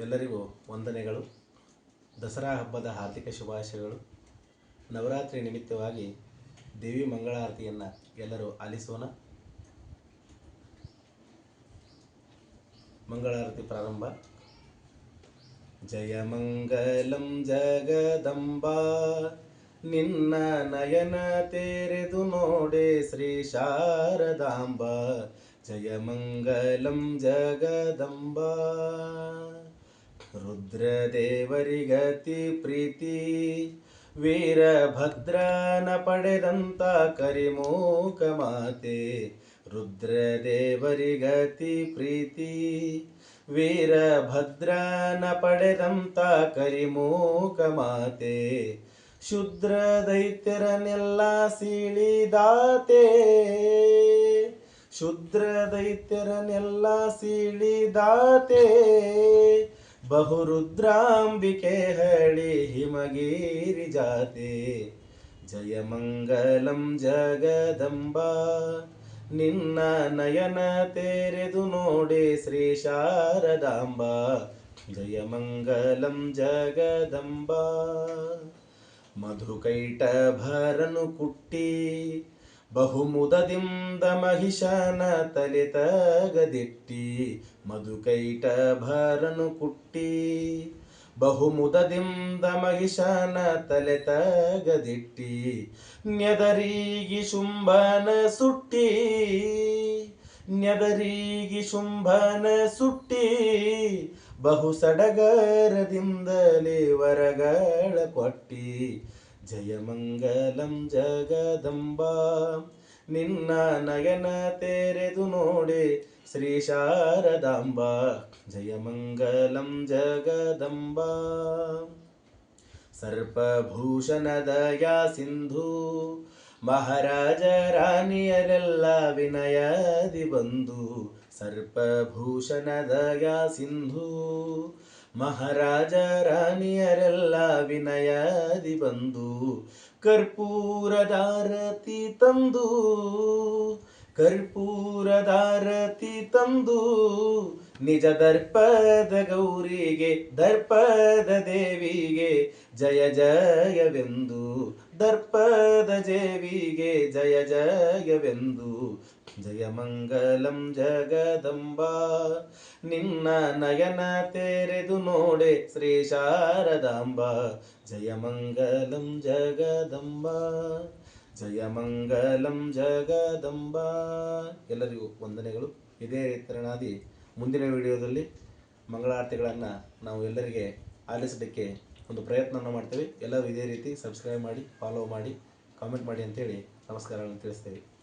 ಎಲ್ಲರಿಗೂ ವಂದನೆಗಳು. ದಸರಾ ಹಬ್ಬದ ಹಾರ್ದಿಕ ಶುಭಾಶಯಗಳು. ನವರಾತ್ರಿ ನಿಮಿತ್ತವಾಗಿ ದೇವಿ ಮಂಗಳಾರತಿಯನ್ನು ಎಲ್ಲರೂ ಆಲಿಸೋಣ. ಮಂಗಳಾರತಿ ಪ್ರಾರಂಭ. ಜಯ ಮಂಗಲಂ ಜಗದಂಬಾ. ನಿನ್ನ ನಯನ ತೆರೆದು ನೋಡೆ ಶ್ರೀ ಶಾರದಾಂಬ. ಜಯ ಮಂಗಲಂ ಜಗದಂಬಾ. ರುದ್ರದೇವರಿಗತಿ ಪ್ರೀತಿ, ವೀರಭದ್ರನ ಪಡೆದಂತ ಕರಿಮೂಕ ಮಾತೆ, ರುದ್ರದೇವರಿಗತಿ ಪ್ರೀತಿ, ವೀರಭದ್ರನ ಪಡೆದಂತ ಕರಿಮೂಕ ಮಾತೆ ಶುದ್ರ ದೈತ್ಯರನ್ನೆಲ್ಲ ಸೀಳಿದಾತೆ ಶುದ್ರ ದೈತ್ಯರನ್ನೆಲ್ಲ ಸೀಳಿದಾತೆ. ಬಹುರುದ್ರಾಂಬಿಕೆ ಹಳಿ ಹಿಮಗೀರಿ ಜಾತೆ. ಜಯ ಮಂಗಲಂ ಜಗದಂಬಾ. ನಿನ್ನ ನಯನ ತೆರೆದು ನೋಡಿ ಶ್ರೀ ಶಾರದಾಂಬ. ಜಯ ಮಂಗಲಂ ಜಗದಂಬಾ. ಮಧುಕೈಟ ಭರನು ಕುಟ್ಟಿ. ಬಹುಮುದದಿಂದ ಮಹಿಷನ ತಲೆ ತಗದಿಟ್ಟಿ, ಮಧುಕೈಟ ಭರನು ಕುಟ್ಟಿ. ಬಹುಮುದದಿಂದ ಮಹಿಷನ ತಲೆ ತಗದಿಟ್ಟಿ, ನ್ಯದರಿಗಿ ಶುಂಭನ ಸುಟ್ಟಿ. ನೆದರೀಗಿ ಶುಂಭನ ಸುಟ್ಟಿ ಬಹು ಸಡಗರದಿಂದಲೇ ವರಗಳ ಕೊಟ್ಟಿ. ಜಯ ಮಂಗಲಂ ಜಗದಂಬಾ. ನಿನ್ನ ನಯನ ತೆರೆದು ನೋಡಿ ಶ್ರೀ ಶಾರದಾಂಬ. ಜಯಮಂಗಲಂ ಮಂಗಲಂ ಜಗದಂಬಾ. ಸರ್ಪಭೂಷಣದ ಯಾ ಸಿಂಧು, ಮಹಾರಾಜ ರಾಣಿಯರೆಲ್ಲ ವಿನಯದಿ ಬಂದು ಸರ್ಪಭೂಷಣದ ಯಾ ಸಿಂಧು ಮಹಾರಾಜ ರಾಣಿಯರೆಲ್ಲ ವಿನಯದಿ ಬಂದು ಕರ್ಪೂರದಾರತಿ ತಂದು ಕರ್ಪೂರದಾರತಿ ತಂದು ನಿಜ ದರ್ಪದ ಗೌರಿಗೆ, ದರ್ಪದ ದೇವಿಗೆ ಜಯ ಜಯವೆಂದು, ದರ್ಪದ ದೇವಿಗೆ ಜಯ ಜಯವೆಂದು, ಜಯ ಮಂಗಲಂ ಜಗದಂಬಾ. ನಿನ್ನ ನಯನ ತೆರೆದು ನೋಡೆ ಶ್ರೀ ಶಾರದಾಂಬ. ಜಯ ಮಂಗಲಂ ಜಗದಂಬ. ಜಯ ಮಂಗಲಂ ಜಗದಂಬ. ಎಲ್ಲರಿಗೂ ವಂದನೆಗಳು. ಇದೇ ತರನಾದಿ ಮುಂದಿನ ವಿಡಿಯೋದಲ್ಲಿ ಮಂಗಳಾರತಿಗಳನ್ನು ನಾವು ಎಲ್ಲರಿಗೆ ಆಲಿಸಲಿಕ್ಕೆ ಒಂದು ಪ್ರಯತ್ನವನ್ನು ಮಾಡ್ತೇವೆ. ಎಲ್ಲರೂ ಇದೇ ರೀತಿ ಸಬ್ಸ್ಕ್ರೈಬ್ ಮಾಡಿ ಫಾಲೋ ಮಾಡಿ ಕಾಮೆಂಟ್ ಮಾಡಿ ಅಂತೇಳಿ ನಮಸ್ಕಾರಗಳನ್ನು ತಿಳಿಸ್ತೇವೆ.